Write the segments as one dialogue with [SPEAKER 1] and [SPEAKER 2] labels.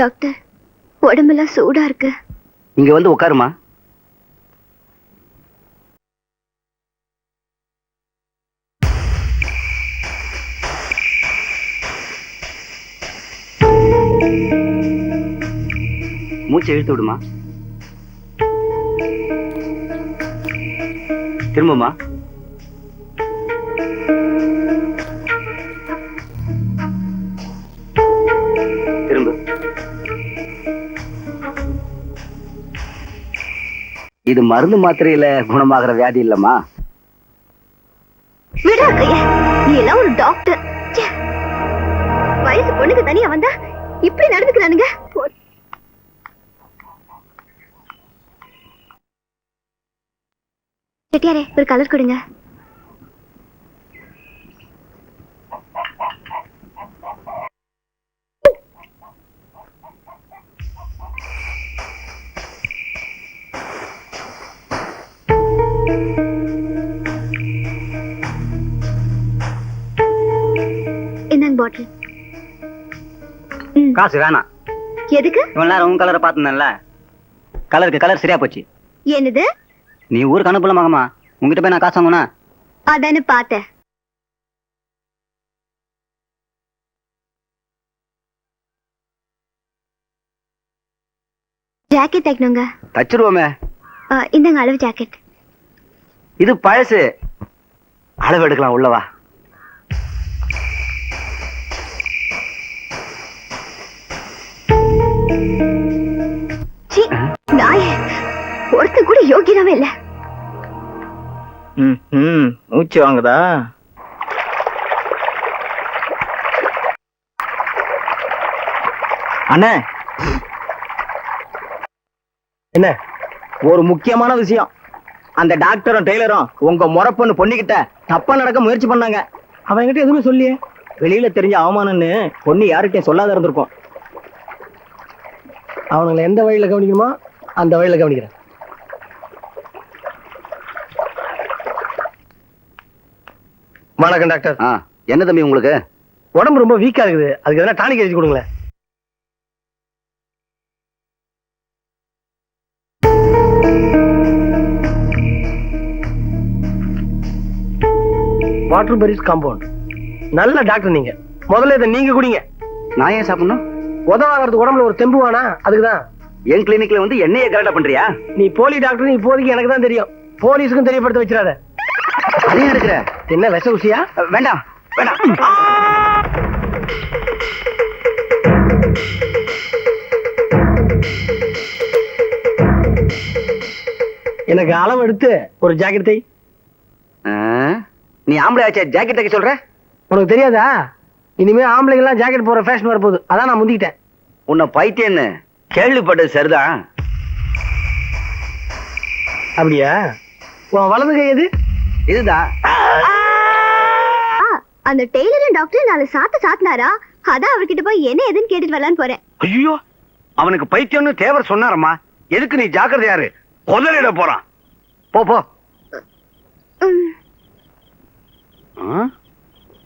[SPEAKER 1] Doctor உடம்பெல்லாம் சூடா இருக்கு.
[SPEAKER 2] இங்க வந்து உட்காருமா. மூச்சை இழுத்து விடுமா. திரும்பமா. இது மருந்து மாத்திரையில குணமாகிற வியாதி இல்லம்மா.
[SPEAKER 1] நீ எல்லாம் ஒரு டாக்டர் வயசு பொண்ணுக்கு தனியா வந்தா இப்படி நடந்துக்கிறானுங்க செட்டியாரே ஒரு கலர் கொடுங்க. இந்தாங்க பாட்டில்
[SPEAKER 2] காசு வேணாம்.
[SPEAKER 1] எதுக்கு?
[SPEAKER 2] இவ்வளவு நேரம் உன் கலரை பார்த்தேன்ல கலருக்கு கலர் சரியா போச்சு.
[SPEAKER 1] என்னது?
[SPEAKER 2] நீ ஊருக்கு அனுப்பல மகமா உங்ககிட்ட போய் நான் காசு வாங்கினா?
[SPEAKER 1] அதானே பார்த்தேன். ஜாக்கெட் தைக்கணுங்க.
[SPEAKER 2] தச்சிருவோமே.
[SPEAKER 1] இந்தாங்க அளவு ஜாக்கெட்
[SPEAKER 2] இது பழசு. அளவு எடுக்கலாம் உள்ளவா?
[SPEAKER 1] ஒருத்த கூட யோகியனாவே இல்ல.
[SPEAKER 3] மூச்சு வாங்குதா? அண்ணே. என்ன? ஒரு முக்கியமான விஷயம். அந்த டாக்டரும் டெய்லரும் உங்க முறப்பொண்ணு பொண்ணுகிட்ட தப்பா நடக்க முயற்சி பண்ணாங்க. அவன் என்கிட்ட எதுவுமே சொல்லியே. வெளியில தெரிஞ்ச அவமானம்னு பொண்ணு யார்கிட்டயும் சொல்லாத இருந்திருக்கும்.
[SPEAKER 4] அவனுங்களை எந்த வழியில கவனிக்கணுமோ அந்த வழியில கவனிக்கிறேன். வணக்கம் டாக்டர்.
[SPEAKER 2] ஆ என்ன தம்பி உங்களுக்கு?
[SPEAKER 4] உடம்பு ரொம்ப வீக்கா இருக்குது. அதுக்கு எதனா டானிக் எழுதி கொடுங்களேன். வாட்டர் பெரிஸ் காம்பவுண்ட் நல்ல டாக்டர் நீங்க. முதல்ல இதை நீங்க குடிங்க.
[SPEAKER 2] நான் ஏன் சாப்பிடணும்?
[SPEAKER 4] உதவாகிறதுக்கு உடம்புல ஒரு தெம்பு வேணா அதுக்கு தான்
[SPEAKER 2] என் கிளினிக்ல வந்து என்னையே கரெக்டா பண்றியா?
[SPEAKER 4] நீ போலி டாக்டர் இப்போதைக்கு எனக்கு தான் தெரியும். போலீஸுக்கும் தெரியப்படுத்த வச்சிடாத.
[SPEAKER 2] அதையும் எடுக்கிற
[SPEAKER 4] என்ன விஷ ஊசியா?
[SPEAKER 2] வேண்டாம் வேண்டாம்.
[SPEAKER 4] எனக்கு அளவு எடுத்து ஒரு ஜாக்கெட் தை.
[SPEAKER 2] ஆ, நீ ஆம்பளை ஆச்சே ஜாக்கெட் தைக்க சொல்ற?
[SPEAKER 4] உனக்கு தெரியாதா? இனிமே ஆம்பளைங்கெல்லாம் ஜாக்கெட் போற ஃபேஷன் வரப்போகுது. அதான் நான் முந்திக்கிட்டேன்.
[SPEAKER 2] உன்னை பைத்தியன்னு கேள்விப்பட்டது சரிதான்.
[SPEAKER 4] அப்படியா? உன் வலது கை எது?
[SPEAKER 2] இதுதான்
[SPEAKER 1] ஆ, அந்த டெய்லரும் டாக்டர் நாலு சாத்து சாத்தினாரா? அதான் அவர்கிட்ட போய் என்ன ஏதுன்னு கேட்டுட்டு வரலான்னு போறேன்.
[SPEAKER 2] ஐயோ அவனுக்கு பைத்தியம்னு தேவர் சொன்னாரம்மா. எதுக்கு நீ ஜாக்கிரதையாரு கொதறிட போறான். போ போ.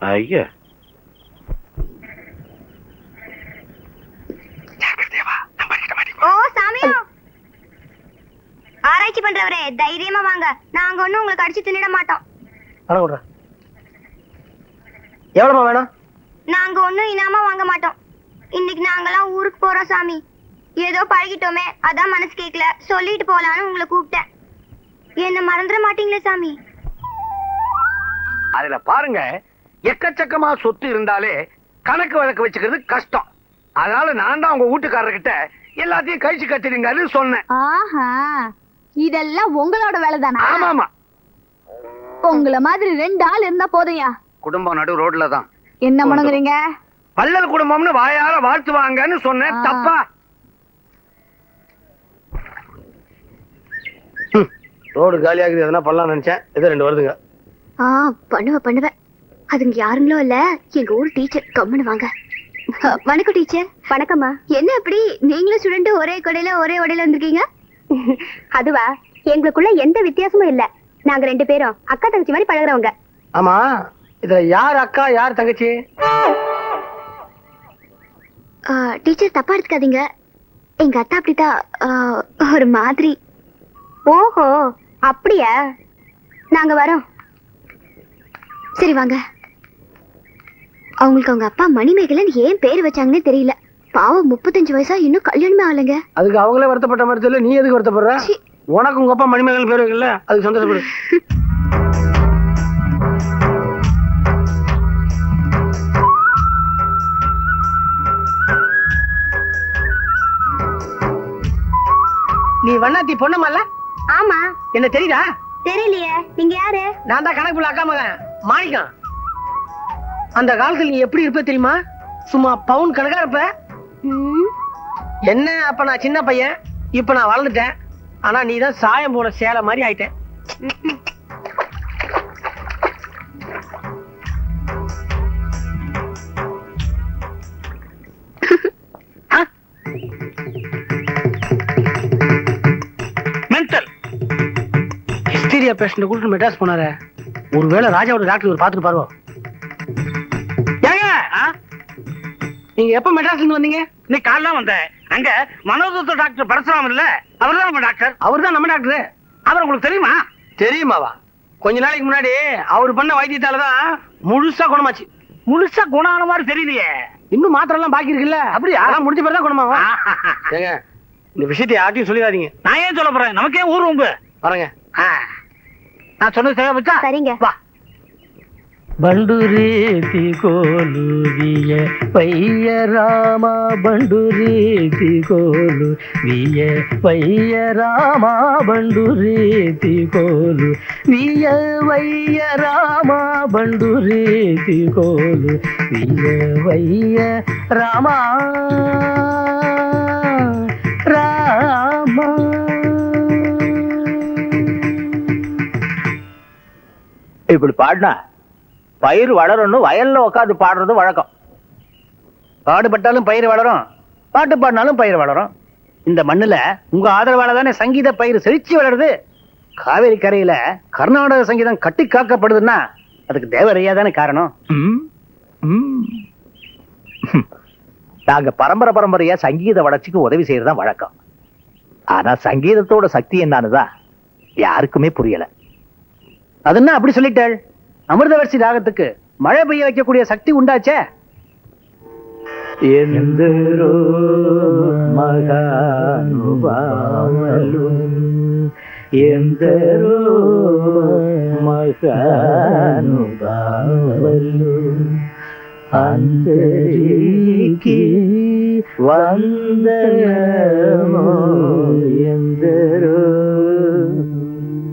[SPEAKER 2] ஐயா.
[SPEAKER 1] பண்றவரே தைரியமா வாங்க. நாங்க ஒண்ணும் உங்களுக்கு அடிச்சு தின்னிட மாட்டோம்.
[SPEAKER 4] பணம் கொடுறேன் எவ்வளோமா வேணும்?
[SPEAKER 1] நாங்க ஒண்ணும் இனாமா வாங்க மாட்டோம். இன்னைக்கு நாங்கெல்லாம் ஊருக்கு போறோம் சாமி. ஏதோ பழகிட்டோமே அதான் மனசு கேட்கல சொல்லிட்டு போலான்னு உங்களை கூப்பிட்டேன். என்ன மறந்துட மாட்டீங்களே சாமி?
[SPEAKER 5] அதுல பாருங்க எக்கச்சக்கமா சொத்து இருந்தாலே கணக்கு வழக்கு வச்சுக்கிறது கஷ்டம். அதனால நான் தான் உங்க வீட்டுக்காரர்கிட்ட எல்லாத்தையும் கழிச்சு கட்டிடுங்கன்னு சொன்னேன்.
[SPEAKER 6] ஆஹா. இதெல்லாம் உங்களோட வேலைதானா?
[SPEAKER 5] ஆமாமா.
[SPEAKER 6] உங்கள மாதிரி ரெண்டு ஆள் இருந்தா போதும்யா.
[SPEAKER 2] குடும்பம் நடு ரோட்ல தான்.
[SPEAKER 6] என்ன பண்ணுங்கறீங்க
[SPEAKER 5] வள்ளல் குடும்பம்னு வாயார வாழ்த்துவாங்கன்னு சொன்னேன். தப்பா.
[SPEAKER 4] ரோடு காலியாகுது எதனா பண்ணலாம்னு நினைச்சேன். ஏதோ ரெண்டு வருதுங்க.
[SPEAKER 1] ஆ பண்ணுவ பண்ணுவ. அதுங்க யாருங்களோ இல்ல எங்க ஊர் டீச்சர் கம்முன்னு வாங்க. வணக்கம் டீச்சர். வணக்கம்மா. என்ன அப்படி நீங்களும் ஸ்டூடெண்ட் ஒரே கொடையில ஒரே உடையில வந்திருக்கீங்க? அதுவா எங்களுக்குள்ள எந்த வித்தியாசமும் இல்ல. நாங்க ரெண்டு பேரும் அக்கா தங்கச்சி மாதிரி பழகுறவங்க.
[SPEAKER 4] ஆமா இதுல யார் அக்கா யார் தங்கச்சி?
[SPEAKER 1] டீச்சர் தப்பா எடுத்துக்காதீங்க. எங்க அத்தா அப்படிதான் ஒரு மாதிரி. ஓஹோ அப்படியா? நாங்க வரோம். சரி வாங்க. அவங்களுக்கு அவங்க அப்பா மணிமேகலன் ஏன் பேர் வச்சாங்கன்னே தெரியல. பாவம் முப்பத்தஞ்சு வயசா இன்னும் கல்யாணமே ஆகலைங்க.
[SPEAKER 4] அதுக்கு அவங்களே வருத்தப்பட்ட மாதிரி தெரியல நீ எதுக்கு வருத்தப்படுற?
[SPEAKER 1] சீ.
[SPEAKER 4] உனக்கு உங்க அப்பா மணிமேகல் பேர் வைக்கல அதுக்கு சந்தோஷப்படு. நீ வண்ணாத்தி பொண்ணமல்ல
[SPEAKER 1] ஆமா.
[SPEAKER 4] என்ன தெரியுதா?
[SPEAKER 1] தெரியலையே. நீங்க யாரு?
[SPEAKER 4] நான் தான் கணக்கு அக்கா மகன் மாணிக்கம். அந்த காலத்துல நீ எப்படி இருப்ப தெரியுமா? சும்மா பவுன் கணக்கா இருப்ப? என்ன அப்ப நான் சின்ன பையன்? இப்ப நான் வளர்ந்துட்டேன். ஆனா நீ தான் சாயம் போன சேலை மாதிரி ஆயிட்டேன். ஹிஸ்டீரியா பேஷண்ட் கூட்டு மெட்ராஸ் போனாரு. ஒருவேளை ராஜாவோட டாக்டர் ஒரு பார்த்துட்டு பாருவோம் ஏங்க? நீங்க எப்ப மெட்ராஸ்ல இருந்து வந்தீங்க?
[SPEAKER 7] இன்னைக்கு காலைல வந்தேன் அங்க மனோதத்துவ டாக்டர் பரசுராம் இல்ல? அவர்தான் நம்ம டாக்டர்?
[SPEAKER 4] அவர் தான் நம்ம டாக்டர்.
[SPEAKER 7] அவர் உங்களுக்கு தெரியுமா?
[SPEAKER 4] தெரியுமாவா? கொஞ்ச நாளைக்கு முன்னாடி அவர் பண்ண வைத்தியத்தால தான் முழுசா குணமாச்சு.
[SPEAKER 7] முழுசா குணான மாதிரி தெரியலையே.
[SPEAKER 4] இன்னும் மாத்திரை எல்லாம் பாக்கி இருக்குல்ல? அப்படியா? அதெல்லாம் முடிஞ்ச பிறகு தான் ஏங்க இந்த விஷயத்தை யார்ட்டையும் சொல்லிடாதீங்க
[SPEAKER 7] நான் ஏன் சொல்ல போறேன்? நமக்கே ஊர் உங்க
[SPEAKER 4] வரேங்க.
[SPEAKER 7] நான் சொன்னது சரியா வச்சா
[SPEAKER 1] சரிங்க.
[SPEAKER 7] வா.
[SPEAKER 8] బండురేతి కోలు వియ పయ్య రామ బండురేతి కోలు వియ పయ్య రామ బండురేతి కోలు వియ వయ్య రామ బండురేతి కోలు వియ వయ్య రామ. రామ.
[SPEAKER 9] ఇప్పుడు పాడనా? பயிர் வளரணும் வயல்ல உட்காந்து பாடுறது வழக்கம்.
[SPEAKER 4] பாடுபட்டாலும் பயிர் வளரும் பாட்டு பாடினாலும் பயிர் வளரும். இந்த மண்ணுல உங்க ஆதரவால தானே சங்கீத பயிர் செழிச்சு வளருது? காவேரி கரையில கர்நாடக சங்கீதம் கட்டி காக்கப்படுதுன்னா அதுக்கு தேவரையா தானே காரணம்.
[SPEAKER 9] நாங்க பரம்பரை பரம்பரையா சங்கீத வளர்ச்சிக்கு உதவி செய்யறதுதான் வழக்கம். ஆனா சங்கீதத்தோட சக்தி என்னன்னுதான் யாருக்குமே புரியல.
[SPEAKER 4] அதுன்னா அப்படி சொல்லிட்டாள்? அமிர்தவர்சி ராகத்துக்கு மழை பெய்ய வைக்கக்கூடிய சக்தி உண்டாச்சே?
[SPEAKER 9] എന്തൊരു മഹാനുഭാവലും എന്തൊരു മഹാനുഭാവലും അന്തരിക്ക് വന്ദനമോ എന്തൊരു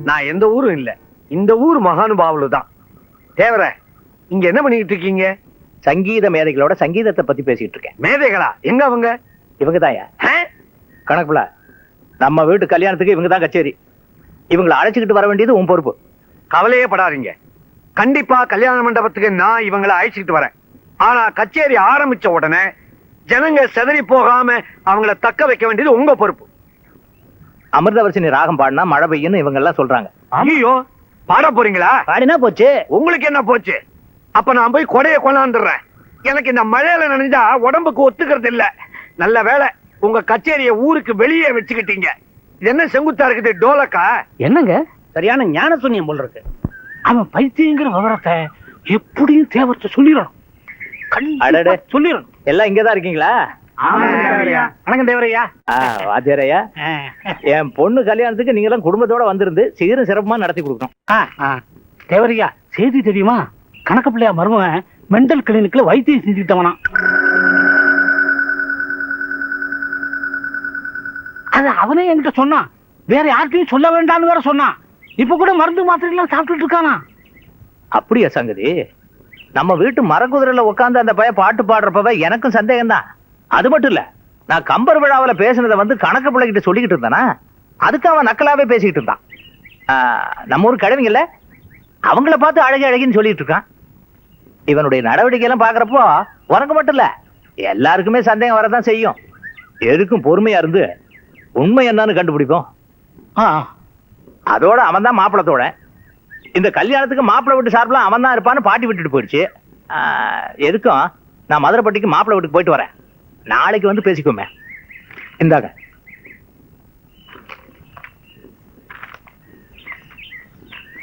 [SPEAKER 5] நான் எந்த ஊரும் இல்லை. இந்த ஊர் மகானுபாவலு தான் தேவர இங்க என்ன பண்ணிட்டு இருக்கீங்க?
[SPEAKER 9] சங்கீத மேதைகளோட சங்கீதத்தை பத்தி பேசிட்டு இருக்கேன்.
[SPEAKER 5] மேதைகளா? எங்க அவங்க?
[SPEAKER 9] இவங்க தாயா? கணக்குல நம்ம வீட்டு கல்யாணத்துக்கு இவங்க தான் கச்சேரி. இவங்களை அழைச்சிக்கிட்டு வர வேண்டியது உன் பொறுப்பு.
[SPEAKER 5] கவலையே படாதீங்க. கண்டிப்பா கல்யாண மண்டபத்துக்கு நான் இவங்களை அழைச்சிட்டு வரேன். ஆனா கச்சேரி ஆரம்பிச்ச உடனே ஜனங்க செதறி போகாம அவங்கள தக்க வைக்க வேண்டியது உங்க பொறுப்பு.
[SPEAKER 9] அமிர்தவர்ஷினி ராகம் பாடினா மழை பெய்யும்னு இவங்க எல்லாம் சொல்றாங்க.
[SPEAKER 5] ஐயோ பாட போறீங்களா?
[SPEAKER 9] பாடினா போச்சு.
[SPEAKER 5] உங்களுக்கு என்ன போச்சு? அப்ப நான் போய் கொடைய கொண்டாந்துடுறேன். எனக்கு இந்த மழையில நனைஞ்சா உடம்புக்கு ஒத்துக்கிறது இல்ல. நல்ல வேளை உங்க கச்சேரிய ஊருக்கு வெளியே வச்சுக்கிட்டீங்க. இது என்ன செங்குத்தா இருக்குது டோலக்கா?
[SPEAKER 7] என்னங்க?
[SPEAKER 4] சரியான ஞான சூன்யம் போல் இருக்கு.
[SPEAKER 7] அவன் பைத்தியங்கிற விவரத்தை எப்படியும் தேவர்த்த சொல்லிடணும்.
[SPEAKER 9] அடடே.
[SPEAKER 7] சொல்லிடணும்.
[SPEAKER 9] எல்லாம் இங்கதான் இருக்கீங்களா? என் பொண்ணு கல்யாணத்துக்கு நீங்க எல்லாம் குடும்பத்தோட வந்திருந்து சீரும் சிறப்புமா நடத்தி கொடுக்கணும்.
[SPEAKER 7] தேவரையா செய்தி தெரியுமா? கணக்கு பிள்ளையா மருமகன் மெண்டல் கிளினிக்ல வைத்தியம் செஞ்சுக்கிட்டவனா அது அவனே என்கிட்ட சொன்னான். வேற யார்கிட்டயும் சொல்ல வேண்டாம்னு வேற சொன்னான். இப்ப கூட மருந்து மாத்திரை எல்லாம் சாப்பிட்டுட்டு இருக்கானா?
[SPEAKER 9] அப்படியா சங்கதி? நம்ம வீட்டு மரக்குதிரையில உட்கார்ந்து அந்த பையன் பாட்டு பாடுறப்ப எனக்கும் சந்தேகம் தான் அது மட்டும் இல்ல நான் கம்பர் விழாவுல பேசுனதை வந்து கணக்கு பிள்ளைகிட்ட சொல்லிக்கிட்டு இருந்தானா அதுக்கு அவன் நக்கலாவே பேசிக்கிட்டு இருந்தான். நம்ம ஊர் கிழவிங்கல்ல அவங்கள பார்த்து அழகி அழகின்னு சொல்லிட்டு இருக்கான். இவனுடைய நடவடிக்கை எல்லாம் பாக்குறப்போ உனக்கு மட்டும் இல்ல எல்லாருக்குமே சந்தேகம் வரதான் செய்யும். எதுக்கும் பொறுமையா இருந்து உண்மை என்னன்னு கண்டுபிடிப்போம். அதோட அவன் தான் மாப்பிளத்தோட இந்த கல்யாணத்துக்கு மாப்பிள்ளை வீட்டு சார்பில் அவன் தான் இருப்பான்னு பாட்டி விட்டுட்டு போயிடுச்சு. எதுக்கும் நான் மதுரைப்பட்டிக்கு மாப்பிள்ளை வீட்டுக்கு போயிட்டு வரேன். நாளைக்கு வந்து பேசிக்கோமே இந்தாங்க.